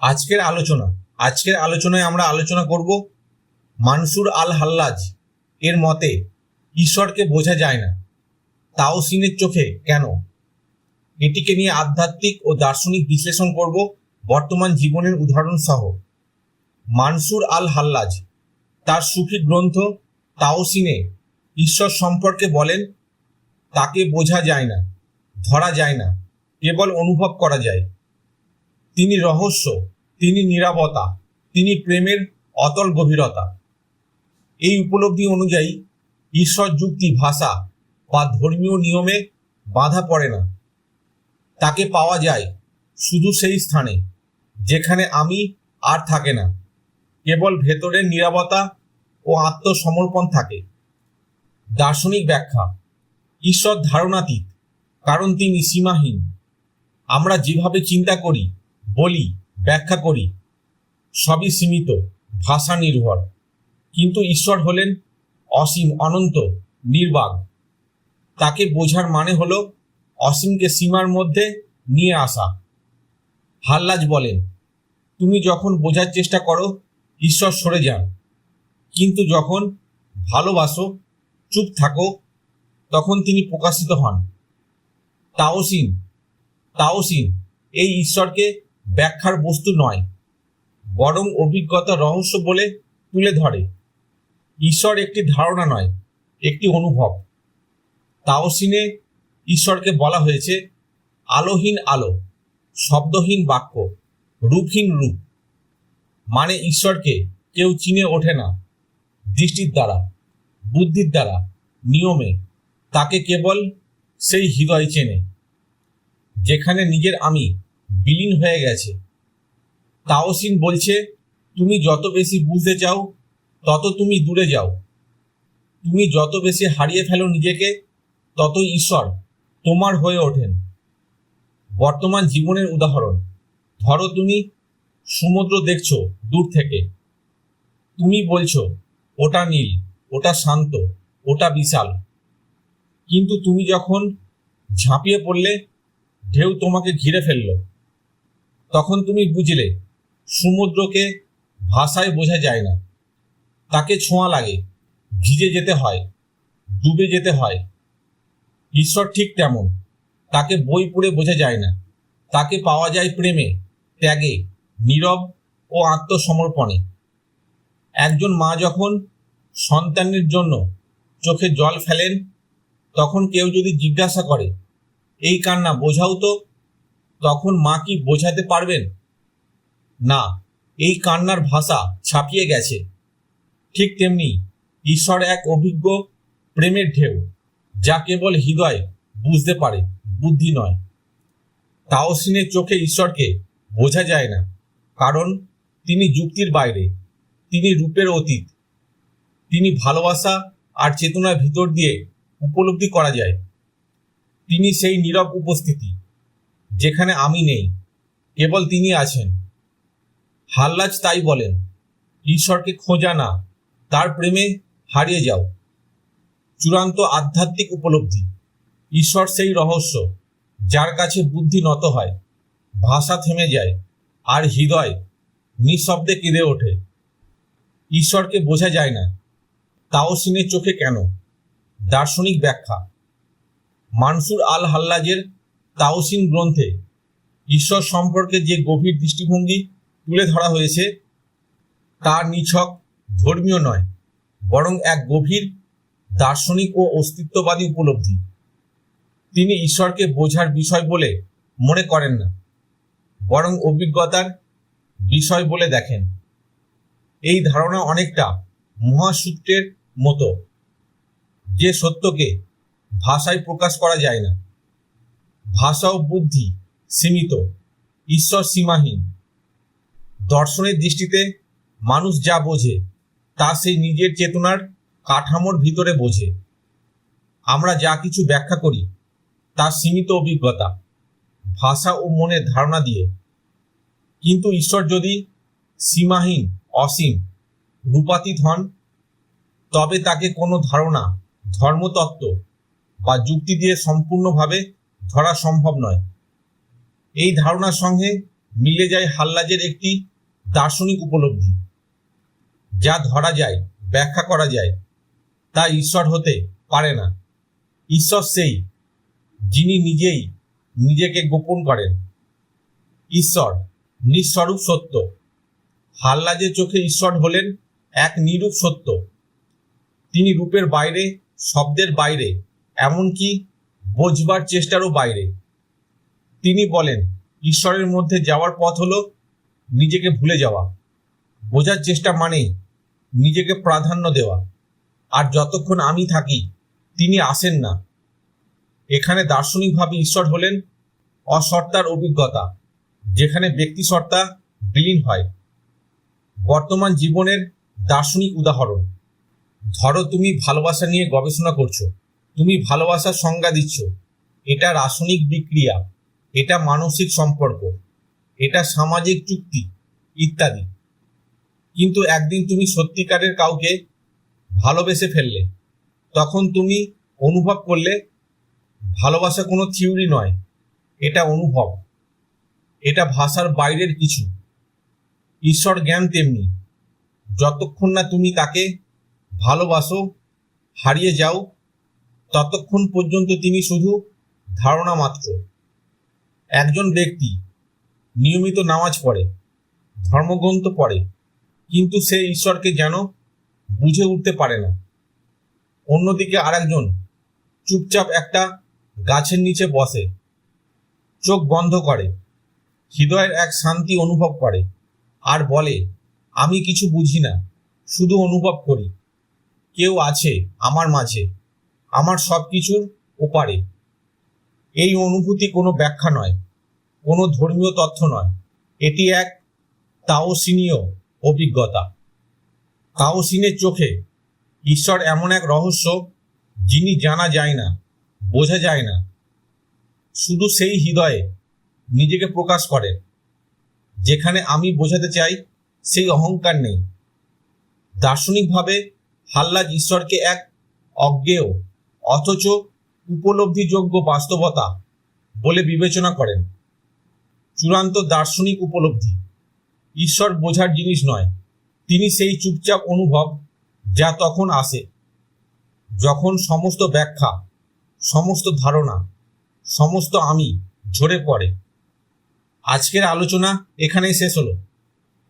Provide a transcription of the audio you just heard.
আজকের আলোচনা, আজকের আলোচনায় আমরা আলোচনা করব মানসুর আল হাল্লাজ এর মতে, ঈশ্বরকে বোঝা যায় না, তাও সিনের চোখে কেন? এটিকে নিয়ে আধ্যাত্মিক ও দার্শনিক বিশ্লেষণ করব বর্তমান জীবনের উদাহরণ সহ। মানসুর আল হাল্লাজ তার সুফি গ্রন্থ তাওসিনে ঈশ্বর সম্পর্কে বলেন, তাকে বোঝা যায় না, ধরা যায় না, কেবল অনুভব করা যায়। তিনি রহস্য, তিনি নিরাপত্তা, তিনি প্রেমের অতল গভীরতা। এই উপলব্ধি অনুযায়ী ঈশ্বর যুক্তি ভাষা বা ধর্মীয় নিয়মে বাধা পড়ে না। তাকে পাওয়া যায় শুধু সেই স্থানে, যেখানে আমি আর থাকে না। কেবল ভেতরের নিরাপত্তা ও আত্মসমর্পণ থাকে। দার্শনিক ব্যাখ্যা, ঈশ্বর ধারণাতীত, কারণ তিনি সীমাহীন। আমরা যেভাবে চিন্তা করি বলি, ব্যাখ্যা করি, সবই সীমিত, ভাষা নির্ভর। কিন্তু ঈশ্বর হলেন অসীম, অনন্ত, নির্বাক। তাকে বোঝার মানে হলো অসীমকে সীমার মধ্যে নিয়ে আসা। হাল্লাজ বলেন, তুমি যখন বোঝার চেষ্টা করো, ঈশ্বর সরে যান। কিন্তু যখন ভালোবাসো, চুপ থাকো, তখন তিনি প্রকাশিত হন। তাওসিন তাওসিন এই ঈশ্বরকে ব্যাখ্যার বস্তু নয়, বরং অভিজ্ঞতা রহস্য বলে তুলে ধরে। ঈশ্বর একটি ধারণা নয়, একটি অনুভব। তাওসিনে ঈশ্বরকে বলা হয়েছে, আলোহীন আলো, শব্দহীন বাক্য, রূপহীন রূপ। মানে ঈশ্বরকে কেউ চিনে ওঠে না, দৃষ্টির দ্বারা, বুদ্ধির দ্বারা, নিয়মে। তাকে কেবল সেই হৃদয় চেনে, যেখানে নিজের আমি বিলীন হয়ে গেছে। তাওসিন বলছে, তুমি যত বেশি বুঝতে চাও, তত তুমি দূরে যাও। তুমি যত বেশি হারিয়ে ফেলো নিজেকে তত ঈশ্বর তোমার হয়ে ওঠেন। বর্তমান জীবনের উদাহরণ, ধরো তুমি সমুদ্র দেখছ দূর থেকে। তুমি বলছো, ওটা নীল, ওটা শান্ত, ওটা বিশাল কিন্তু তুমি যখন ঝাঁপিয়ে পড়লে, ঢেউ তোমাকে ঘিরে ফেলল। তখন তুমি বুঝলে, সমুদ্রকে ভাষায় বোঝা যায় না। তাকে ছোঁয়া লাগে, ভিজে যেতে হয়, ডুবে যেতে হয়। ঈশ্বর ঠিক তেমন, তাকে বই পড়ে বোঝা যায় না। তাকে পাওয়া যায় প্রেমে, ত্যাগে, নীরব ও আত্মসমর্পণে। একজন মা যখন সন্তানের জন্য চোখে জল ফেলেন, তখন কেউ যদি জিজ্ঞাসা করে, এই কান্না বোঝাও তো? তখন মা কি বোঝাতে পারবেন? না, এই কান্নার ভাষা ছাপিয়ে গেছে। ঠিক তেমনি ঈশ্বর এক অভিজ্ঞ, প্রেমের ঢেউ, যা কেবল হৃদয় বুঝতে পারে, বুদ্ধি নয়। তাওসিনের চোখে ঈশ্বরকে বোঝা যায় না, কারণ তিনি যুক্তির বাইরে, তিনি রূপের অতীত। তিনি ভালোবাসা আর চেতনার ভিতর দিয়ে উপলব্ধি করা যায়। তিনি সেই নীরব উপস্থিতি যেখানে আমি নেই, কেবল তিনি আছেন। হাল্লাজ তাই বলেন, ঈশ্বরকে খোঁজা না, তার প্রেমে হারিয়ে যাও। চূড়ান্ত আধ্যাত্মিক উপলব্ধি। ঈশ্বর সেই রহস্য, যার কাছে বুদ্ধি নত হয়, ভাষা থেমে যায়, আর হৃদয় নিঃশব্দে কেঁদে ওঠে। ঈশ্বরকে বোঝা যায় না, তাও সিনের চোখে কেন? দার্শনিক ব্যাখ্যা। মানসুর আল হাল্লাজের তাওসিন গ্রন্থে ঈশ্বর সম্পর্কে যে গভীর দৃষ্টিভঙ্গি তুলে ধরা হয়েছে, তা নিছক ধর্মীয় নয়, বরং এক গভীর দার্শনিক ও অস্তিত্ববাদী উপলব্ধি। তিনি ঈশ্বরকে বোঝার বিষয় বলে মনে করেন না, বরং অভিজ্ঞতার বিষয় বলে দেখেন। এই ধারণা অনেকটা মহাসূত্রের মতো, যে সত্যকে ভাষায় প্রকাশ করা যায় না। ভাষা ও বুদ্ধি সীমিত, ঈশ্বর সীমাহীন। দর্শনের দৃষ্টিতে মানুষ যা বোঝে, তা সেই নিজের চেতনার কাঠামোর ভিতরে বোঝে। আমরা যা কিছু ব্যাখ্যা করি, তা সীমিত অভিজ্ঞতা, ভাষা ও মনের ধারণা দিয়ে। কিন্তু ঈশ্বর যদি সীমাহীন, অসীম, রূপাতীত হন, তবে তাকে কোনো ধারণা, ধর্মতত্ত্ব বা যুক্তি দিয়ে সম্পূর্ণভাবে ধরা সম্ভব নয়। এই ধারণার সঙ্গে মিলে যায় হাল্লাজের একটি দার্শনিক উপলব্ধি, যা ধরা যায়, ব্যাখ্যা করা যায়, তা ঈশ্বর হতে পারে না। ঈশ্বর সেই, যিনি নিজেই নিজেকে গোপন করেন। ঈশ্বর নিঃস্বরূপ সত্য। হাল্লাজের চোখে ঈশ্বর হলেন এক নিরূপ সত্য। তিনি রূপের বাইরে, শব্দের বাইরে, এমনকি বোঝবার চেষ্টারও বাইরে। তিনি বলেন, ঈশ্বরের মধ্যে যাওয়ার পথ হলো নিজেকে ভুলে যাওয়া। বোঝার চেষ্টা মানেই নিজেকে প্রাধান্য দেওয়া। আর যতক্ষণ আমি থাকি, তিনি আসেন না। এখানে দার্শনিকভাবে ঈশ্বর হলেন অসত্তার অভিজ্ঞতা, যেখানে ব্যক্তি সত্তা বিলীন হয়। বর্তমান জীবনের দার্শনিক উদাহরণ, ধরো তুমি ভালোবাসা নিয়ে গবেষণা করছ। তুমি ভালোবাসার সংজ্ঞা দিচ্ছ। এটা রাসায়নিক বিক্রিয়া, এটা মানসিক সম্পর্ক, এটা সামাজিক চুক্তি, ইত্যাদি। কিন্তু একদিন তুমি সত্যিকারের কাউকে ভালোবেসে ফেললে, তখন তুমি অনুভব করলে, ভালোবাসা কোনো থিওরি নয়, এটা অনুভব। এটা ভাষার বাইরের কিছু। ঈশ্বর জ্ঞান তেমনি। যতক্ষণ না তুমি তাকে ভালোবাসো, হারিয়ে যাও ততক্ষণ পর্যন্ত তিনি শুধু ধারণা মাত্র। একজন ব্যক্তি নিয়মিত নামাজ পড়ে, ধর্মগ্রন্থ পড়ে, কিন্তু সে ঈশ্বরকে যেন বুঝে উঠতে পারে না। অন্যদিকে আরেকজন চুপচাপ একটা গাছের নিচে বসে, চোখ বন্ধ করে, হৃদয়ের এক শান্তি অনুভব করে আর বলে, আমি কিছু বুঝি না, শুধু অনুভব করি। কেউ আছে আমার মাঝে। আমার সব কিছুর ওপারে। এই অনুভূতি কোনো ব্যাখ্যা নয়, কোনো ধর্মীয় তথ্য নয়। এটি এক তাওসিনীয় অভিজ্ঞতা। তাওসিনের চোখে ঈশ্বর এমন এক রহস্য যিনি জানা যায় না, বোঝা যায় না। শুধু সেই হৃদয়ে নিজেকে প্রকাশ করেন, যেখানে আমি বোঝাতে চাই সেই অহংকার নেই। দার্শনিকভাবে হাল্লাজ ঈশ্বরকে এক অজ্ঞেয় অথচ উপলব্ধিযোগ্য বাস্তবতা বলে বিবেচনা করেন। চূড়ান্ত দার্শনিক উপলব্ধি ঈশ্বর বোঝার জিনিস নয়। তিনি সেই চুপচাপ অনুভব যা তখন আসে, যখন সমস্ত ব্যাখ্যা, সমস্ত ধারণা, সমস্ত আমি ঝরে পড়ে। আজকের আলোচনা এখানেই শেষ হলো।